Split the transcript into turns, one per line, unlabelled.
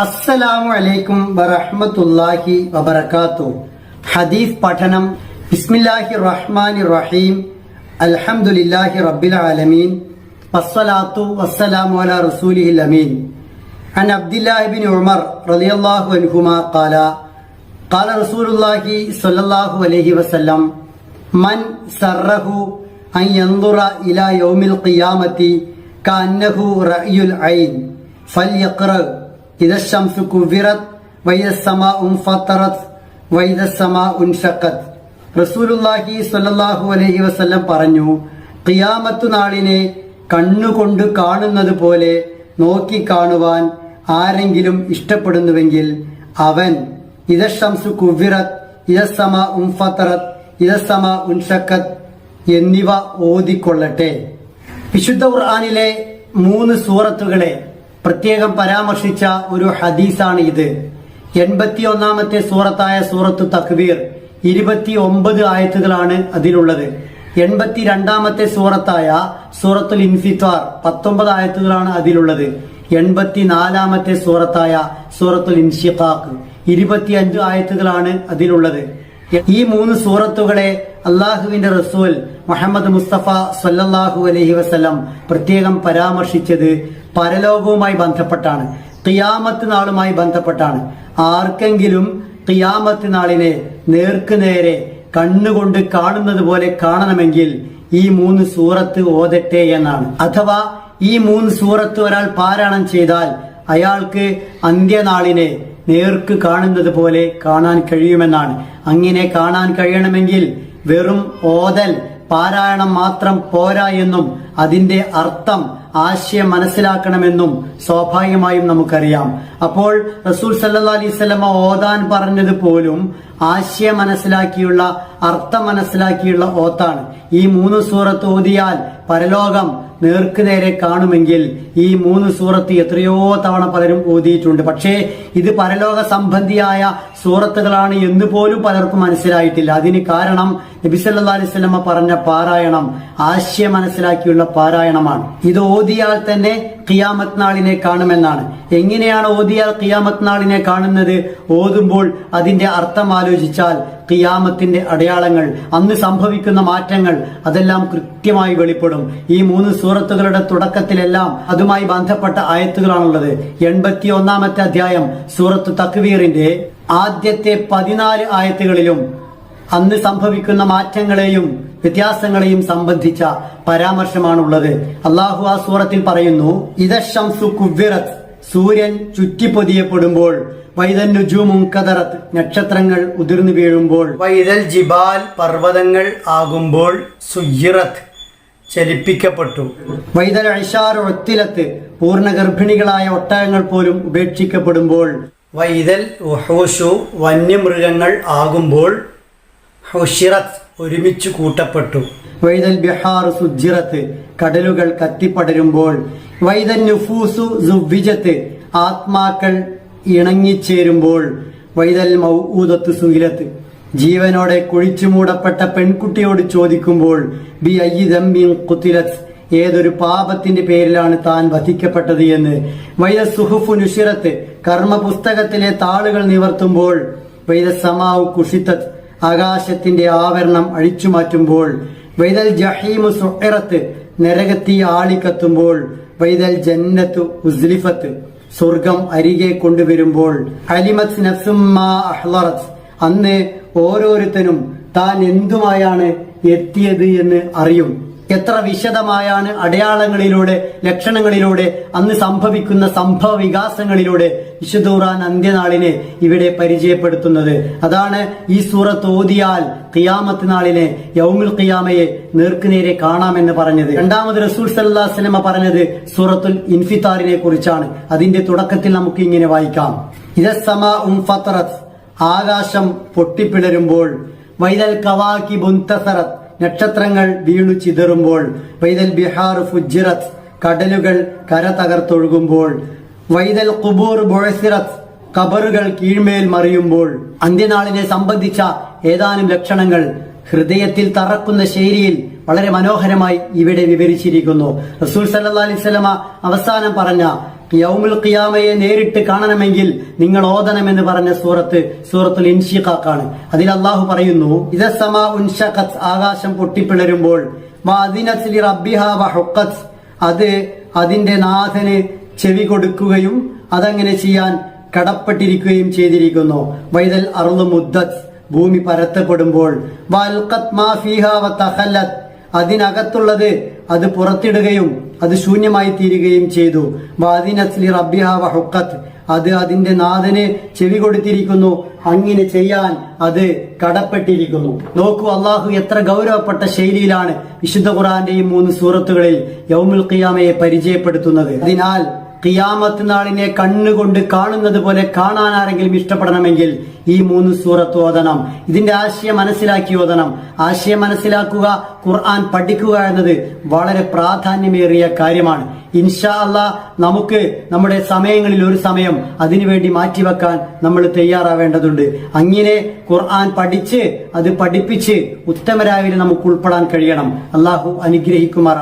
അസ്സലാമു അലൈക്കും വറഹ്മത്തുള്ളാഹി വബറകാത്തു ഹദീസ് പഠനം ബിസ്മില്ലാഹി റഹ്മാനി റഹീം അൽഹംദുലില്ലാഹി റബ്ബിൽ ആലമീൻ വസ്സലാത്തു വസ്സലാമു അലാ റസൂലിഹിൽ അമീൻ عن عبد الله بن عمر رضي الله عنهما قال قال رسول الله صلى الله عليه وسلم من سره أن ينظر إلى يوم القيامة كأنه رأي العين فليقرأ ഇതശംസു കുവിറത് വൈദസമാ ഉം ഫത്തറത് വൈദസമാ ഉൻഷക്കത്ത് റസൂലുല്ലാഹി സ്വല്ലല്ലാഹു അലൈഹി വസല്ലം പറഞ്ഞു ഖിയാമത്തു നാളിനെ കണ്ണുകൊണ്ട് കാണുന്നത് പോലെ നോക്കി കാണുവാൻ ആരെങ്കിലും ഇഷ്ടപ്പെടുന്നുവെങ്കിൽ അവൻ ഇതശംസു കുവിറത് ഇതസമ ഉംഫത്തറത് ഇതസമ ഉൻഷക്കത്ത് എന്നിവ ഓതിക്കൊള്ളട്ടെ. വിശുദ്ധ ഖുർആാനിലെ മൂന്ന് സൂറത്തുകളെ പ്രത്യേകം പരാമർശിച്ച ഒരു ഹദീസാണ് ഇത്. എൺപത്തി ഒന്നാമത്തെ സൂറത്തായ സൂറത്ത് തക്ബീർ ഇരുപത്തി ഒമ്പത് ആയത്തുകളാണ് അതിലുള്ളത്. എൺപത്തി രണ്ടാമത്തെ സൂറത്തായ സൂറത്തുൽ ഇൻഫിത്വാർ പത്തൊമ്പത് ആയത്തുകളാണ് അതിലുള്ളത്. എൺപത്തി നാലാമത്തെ സൂറത്തായ സൂറത്തുൽ ഇൻഷിഖാഖ് ഇരുപത്തിയഞ്ച് ആയത്തുകളാണ് അതിലുള്ളത്. ഈ മൂന്ന് സൂറത്തുകളെ അള്ളാഹുവിന്റെ റസൂൽ മുഹമ്മദ് മുസ്തഫ സല്ലല്ലാഹു അലഹി വസ്ലം പ്രത്യേകം പരാമർശിച്ചത് പരലോകവുമായി ബന്ധപ്പെട്ടാണ്. തിയാമത്ത് നാളുമായി ബന്ധപ്പെട്ടാണ്. ആർക്കെങ്കിലും തിയാമത്ത് നാളിനെ നേർക്ക് നേരെ കണ്ണുകൊണ്ട് കാണുന്നത് പോലെ കാണണമെങ്കിൽ ഈ മൂന്ന് സൂറത്ത് ഓതട്ടെ എന്നാണ്. അഥവാ ഈ മൂന്ന് സൂറത്ത് ഒരാൾ പാരായണം ചെയ്താൽ അയാൾക്ക് അന്ത്യനാളിനെ നേർക്ക് കാണുന്നത് പോലെ കാണാൻ കഴിയുമെന്നാണ്. അങ്ങനെ കാണാൻ കഴിയണമെങ്കിൽ വെറും ഓതൽ പാരായണം മാത്രം പോരാ എന്നും അതിന്റെ അർത്ഥം ആശയം മനസ്സിലാക്കണമെന്നും സ്വാഭാവികമായും നമുക്കറിയാം. അപ്പോൾ റസൂൽ സല്ലാ അലൈവല്ലമ ഓതാൻ പറഞ്ഞത് പോലും ആശയം മനസ്സിലാക്കിയുള്ള അർത്ഥം മനസ്സിലാക്കിയുള്ള ഓത്താണ്. ഈ മൂന്ന് സൂറത്ത് ഓതിയാൽ പരലോകം നേർക്കുനേരെ കാണുമെങ്കിൽ ഈ മൂന്ന് സൂറത്ത് എത്രയോ തവണ പലരും ഓതിയിട്ടുണ്ട്. പക്ഷേ ഇത് പരലോക സംബന്ധിയായ സൂറത്തുകളാണ് എന്ന് പോലും പലർക്കും മനസ്സിലായിട്ടില്ല. അതിന് കാരണം നബിസല്ലാ അലൈവല്ലമ്മ പറഞ്ഞ പാരായണം ആശയം മനസ്സിലാക്കിയുള്ള പാരായണമാണ്. ഇത് ഓതിയാൽ തന്നെ ഖിയാമത്ത് നാളിനെ കാണുമെന്നാണ്. എങ്ങനെയാണ് ഓതിയാൽ ഖിയാമത്ത് നാളിനെ കാണുന്നത്? ഓതുമ്പോൾ അതിന്റെ അർത്ഥം ആലോചിച്ചാൽ ഖിയാമത്തിന്റെ അടയാളങ്ങൾ അന്ന് സംഭവിക്കുന്ന മാറ്റങ്ങൾ അതെല്ലാം കൃത്യമായി വെളിപ്പെടും. ഈ മൂന്ന് സൂറത്തുകളുടെ തുടക്കത്തിലെല്ലാം അതുമായി ബന്ധപ്പെട്ട ആയത്തുകളാണുള്ളത്. എൺപത്തി ഒന്നാമത്തെ അധ്യായം സൂറത്ത് തക്വീറിന്റെ ആദ്യത്തെ പതിനാല് ആയത്തുകളിലും അന്ന് സംഭവിക്കുന്ന മാറ്റങ്ങളെയും വ്യത്യാസങ്ങളെയും സംബന്ധിച്ച പരാമർശമാണുള്ളത്. അള്ളാഹു ആ സൂറത്തിൽ പറയുന്നു ഇതശംസു കുവ്വിറത്ത് സൂര്യൻ ചുറ്റിപ്പൊതിയപ്പെടുമ്പോൾ വൈതൽ നുജൂമും കതറത്ത് നക്ഷത്രങ്ങൾ ഉതിർന്നു വീഴുമ്പോൾ വൈതൽ ജിബാൽ പർവതങ്ങൾ ആകുമ്പോൾ സുയിറത്ത് ചലിപ്പിക്കപ്പെട്ടു. വൈതൽ അഴിഷാർ ഒത്തിലത്ത് പൂർണ ഗർഭിണികളായ ഒട്ടകങ്ങൾ പോലും ഉപേക്ഷിക്കപ്പെടുമ്പോൾ വൈതൽ വന്യമൃഗങ്ങൾ ആകുമ്പോൾ ഹുഷിറത്ത് ഒരുമിച്ച് കൂട്ടപ്പെട്ടു. വൈതൽ ബിഹാർ സുജിറത്ത് കടലുകൾ കത്തിപ്പടരുമ്പോൾ വൈതൽ നുഫൂസു സുവിജത്ത് ആത്മാക്കൾ ഇണങ്ങിച്ചേരുമ്പോൾ വൈതൽ മൗദത്ത് സുഹിലത്ത്. ജീവനോടെ കുഴിച്ചു മൂടപ്പെട്ട പെൺകുട്ടിയോട് ചോദിക്കുമ്പോൾ ബി അയ്യിദമ്മിൻ കുത്തിലത്ത് ഏതൊരു പാപത്തിന്റെ പേരിലാണ് താൻ വധിക്കപ്പെട്ടത് എന്ന്. വൈദ സുഹുഫു നുഷിറത്ത് കർമ്മ പുസ്തകത്തിലെ താളുകൾ നിവർത്തുമ്പോൾ വൈദ സമാവ് കുഷിത്തത്ത് ആകാശത്തിന്റെ ആവരണം അഴിച്ചു മാറ്റുമ്പോൾ വൈതൽ ജഹീമു സുഹറത്ത് നരകത്തി ആളിക്കത്തുമ്പോൾ വൈതൽ ജന്നത്തു ഉസ്ലിഫത്ത് സ്വർഗം അരികെ കൊണ്ടുവരുമ്പോൾ അലിമത് അഹ്ലറത്ത് അന്ന് ഓരോരുത്തനും താൻ എന്തുമായാണ് എത്തിയത് എന്ന് അറിയും. എത്ര വിശദമായാണ് അടയാളങ്ങളിലൂടെ ലക്ഷണങ്ങളിലൂടെ അന്ന് സംഭവിക്കുന്ന സംഭവ വികാസങ്ങളിലൂടെ വിശുദൂറാൻ അന്ത്യനാളിനെ ഇവിടെ പരിചയപ്പെടുത്തുന്നത്. അതാണ് ഈ സൂറത്ത് ഓതിയാൽ ഖിയാമത്ത് നാളിനെ യൗമുൽ ഖിയാമയെ നേർക്കുനേരെ കാണാമെന്ന് പറഞ്ഞത്. രണ്ടാമത് റസൂൽ സല്ലാ സിനിമ പറഞ്ഞത് സൂറത്തുൽ ഇൻഫിത്താറിനെ കുറിച്ചാണ്. അതിന്റെ തുടക്കത്തിൽ നമുക്ക് ഇങ്ങനെ വായിക്കാം. ഇതസമ ഉം ആകാശം പൊട്ടിപ്പിളരുമ്പോൾ വൈദൽ കവാക്കി ബുന്തസറത്ത് നക്ഷത്രങ്ങൾ വീണു ചിതറുമ്പോൾ വൈദൽ ബിഹാർ ഫുജിറത്ത് കടലുകൾ കര തകർത്തൊഴുകുമ്പോൾ വൈതൽ കുബൂർ ബൊഴസിറത്ത് കബറുകൾ കീഴ്മേൽ മറിയുമ്പോൾ അന്ത്യനാളിനെ സംബന്ധിച്ച ഏതാനും ലക്ഷണങ്ങൾ ഹൃദയത്തിൽ തറക്കുന്ന ശൈലിയിൽ വളരെ മനോഹരമായി ഇവിടെ വിവരിച്ചിരിക്കുന്നു. റസൂൽ സല്ലാ അലിസ്ലമ അവസാനം പറഞ്ഞ യൗമുൽ നേരിട്ട് കാണണമെങ്കിൽ നിങ്ങൾ ഓതണമെന്ന് പറഞ്ഞ സൂറത്ത് സൂറത്തുൽ ഇൻഷിഖാക്കാണ്. അതിൽ അള്ളാഹു പറയുന്നു ആകാശം പൊട്ടിപ്പിളരുമ്പോൾ അത് അതിന്റെ നാഥന് ചെവി കൊടുക്കുകയും അതങ്ങനെ ചെയ്യാൻ കടപ്പെട്ടിരിക്കുകയും ചെയ്തിരിക്കുന്നു. വൈദൽ അറുളു മുദ്ദത്ത് ഭൂമി പരത്തപ്പെടുമ്പോൾ അതിനകത്തുള്ളത് അത് പുറത്തിടുകയും അത് ശൂന്യമായി തീരുകയും ചെയ്തു. വാദിനസ്ലി അത് അതിന്റെ നാഥന് ചെവി കൊടുത്തിരിക്കുന്നു. അങ്ങനെ ചെയ്യാൻ അത് കടപ്പെട്ടിരിക്കുന്നു. നോക്കൂ അള്ളാഹു എത്ര ഗൗരവപ്പെട്ട ശൈലിയിലാണ് വിശുദ്ധ ഖുറാന്റെ ഈ മൂന്ന് സൂറത്തുകളിൽ യൗമുൽ ഖിയാമയെ പരിചയപ്പെടുത്തുന്നത്. അതിനാൽ ഖിയാമത്ത് നാളിനെ കണ്ണുകൊണ്ട് കാണുന്നത് പോലെ കാണാൻ ആരെങ്കിലും ഇഷ്ടപ്പെടണമെങ്കിൽ ഈ മൂന്ന് സൂറത്ത് ഓതണം. ഇതിന്റെ ആശയം മനസ്സിലാക്കി ഓതണം. ആശയം മനസ്സിലാക്കുക ഖുർആൻ പഠിക്കുക എന്നത് വളരെ പ്രാധാന്യമേറിയ കാര്യമാണ്. ഇൻഷാ അല്ല നമുക്ക് നമ്മുടെ സമയങ്ങളിൽ ഒരു സമയം അതിനുവേണ്ടി മാറ്റിവെക്കാൻ നമ്മൾ തയ്യാറാവേണ്ടതുണ്ട്. അങ്ങനെ ഖുർആൻ പഠിച്ച് അത് പഠിപ്പിച്ച് ഉത്തമരായവരെ നമുക്ക് ഉൾപ്പെടാൻ കഴിയണം. അള്ളാഹു അനുഗ്രഹിക്കുമാർ